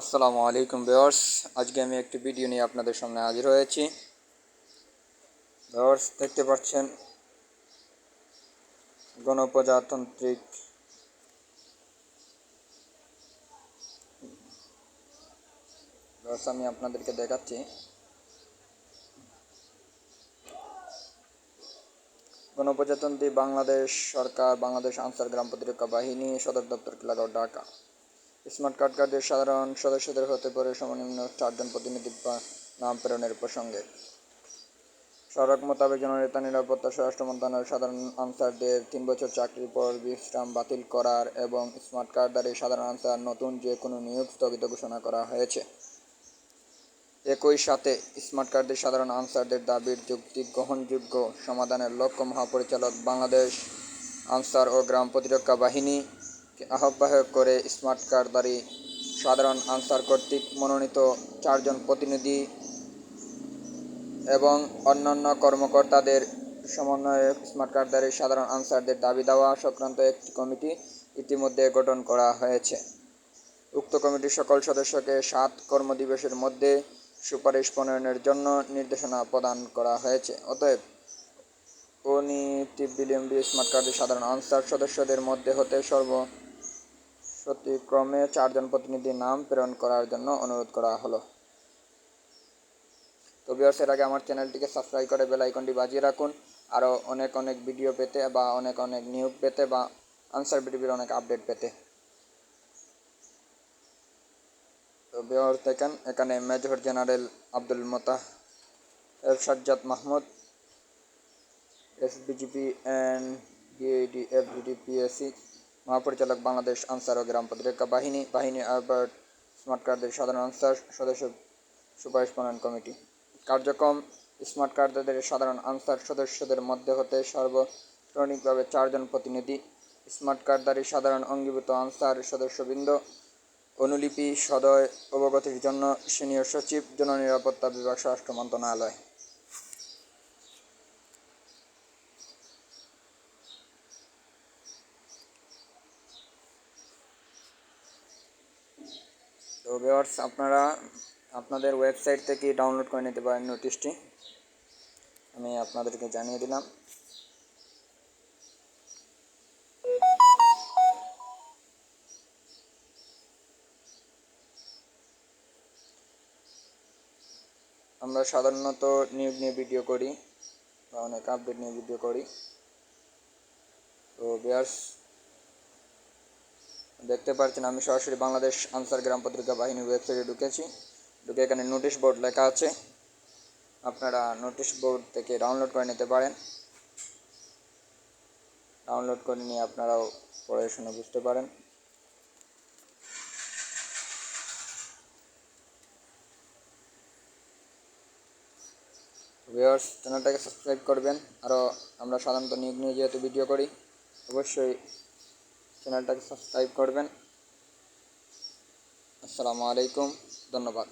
আসসালামু আলাইকুম ভিউয়ার্স। আজকে আমি একটি ভিডিও নিয়ে আপনাদের সামনে হাজির হয়েছি। ভিউয়ার্স, দেখতে পাচ্ছেন গণপ্রজাতান্ত্রিক আমি আপনাদেরকে দেখাচ্ছি। গণপ্রজাতন্ত্রী বাংলাদেশ সরকার, বাংলাদেশ আনসার গ্রাম প্রতিরক্ষা বাহিনী, সদর দপ্তর কিলাগাঁও ঢাকা। স্মার্ট কার্ড কার্ডের সাধারণ সদস্যদের হতে পারে সর্বনিম্ন চারজন প্রতিনিধি নাম প্রেরণের প্রসঙ্গে। সড়ক মোতাবেক জননেতা, নিরাপত্তা, স্বরাষ্ট্র মন্ত্রণালয়ের সাধারণ আনসারদের তিন বছর চাকরির পর বিশ্রাম বাতিল করার এবং স্মার্ট কার্ডধারী সাধারণ আনসার নতুন যে কোনো নিয়োগ স্থগিত ঘোষণা করা হয়েছে। একই সাথে স্মার্ট কার্ডের সাধারণ আনসারদের দাবির যুক্তি গ্রহণযোগ্য সমাধানের লক্ষ্য মহাপরিচালক বাংলাদেশ আনসার ও গ্রাম প্রতিরক্ষা বাহিনী আহ্বায়ক করে স্মার্ট কার্ডধারী সাধারণ আনসার কর্তৃক মনোনীত চারজন প্রতিনিধি এবং অন্যান্য কর্মকর্তাদের সমন্বয়ে স্মার্ট কার্ডধারী সাধারণ আনসারদের দাবি দেওয়া সংক্রান্ত একটি কমিটি ইতিমধ্যে গঠন করা হয়েছে। উক্ত কমিটির সকল সদস্যকে সাত কর্মদিবসের মধ্যে সুপারিশ প্রণয়নের জন্য নির্দেশনা প্রদান করা হয়েছে। অতএব অনীতিবিলম্বী স্মার্ট কার্ডের সাধারণ আনসার সদস্যদের মধ্যে হতে সর্ব সত্যিক্রমে চারজন প্রতিনিধির নাম প্রেরণ করার জন্য অনুরোধ করা হলো। তো বিয়ার্সের আগে আমার চ্যানেলটিকে সাবস্ক্রাইব করে বেল আইকনটি বাজিয়ে রাখুন। আরও অনেক অনেক ভিডিও পেতে বা অনেক অনেক নিয়োগ পেতে বা আনসার বিটিভির অনেক আপডেট পেতে। তো বিহার দেখেন, এখানে major general Abdul Mota F Sajjad Mahmud S BGP and DAD F DPSC মহাপরিচালক বাংলাদেশ আনসার ও গ্রাম প্রতিরক্ষা বাহিনী বাহিনী আরবার্ট স্মার্ট কার্ডের সাধারণ আনসার সদস্য সুপারিশ প্রণয়ন কমিটি। কার্যক্রম স্মার্ট কার্ডদের সাধারণ আনসার সদস্যদের মধ্যে হতে সর্বক্ষণিকভাবে চারজন প্রতিনিধি স্মার্ট কার্ডধারী সাধারণ অঙ্গীভূত আনসার সদস্যবৃন্দ, অনুলিপি সদয় অবগতির জন্য সিনিয়র সচিব, জননিরাপত্তা বিভাগ স্বরাষ্ট্র মন্ত্রণালয়। তো ভিউয়ার্স আপনারা আপনাদের ওয়েবসাইট থেকে ডাউনলোড করে নিতে পারেন নোটিশটি আমি আপনাদেরকে জানিয়ে দিলাম। আমরা সাধারণত নিউজ নিয়ে ভিডিও করি বা অনেক আপডেট নিয়ে ভিডিও করি। তো বিয়ার্স দেখতে পাচ্ছেন আমি সরাসরি বাংলাদেশ আনসার গ্রাম পত্রিকা বাহিনীর ওয়েবসাইটে ঢুকেছি। ঢুকে এখানে নোটিশ বোর্ড লেখা আছে। আপনারা নোটিশ বোর্ড থেকে ডাউনলোড করে নিতে পারেন। ডাউনলোড করে নিয়ে আপনারাও পড়াশোনা বুঝতে পারেন। ভিউয়ার্স চ্যানেলটাকে সাবস্ক্রাইব করবেন। আরও আমরা সাধারণত নিয়োগ নিয়ে যেহেতু ভিডিও করি, অবশ্যই চ্যানেলটাকে সাবস্ক্রাইব করবেন। আসসালামু আলাইকুম ধন্যবাদ।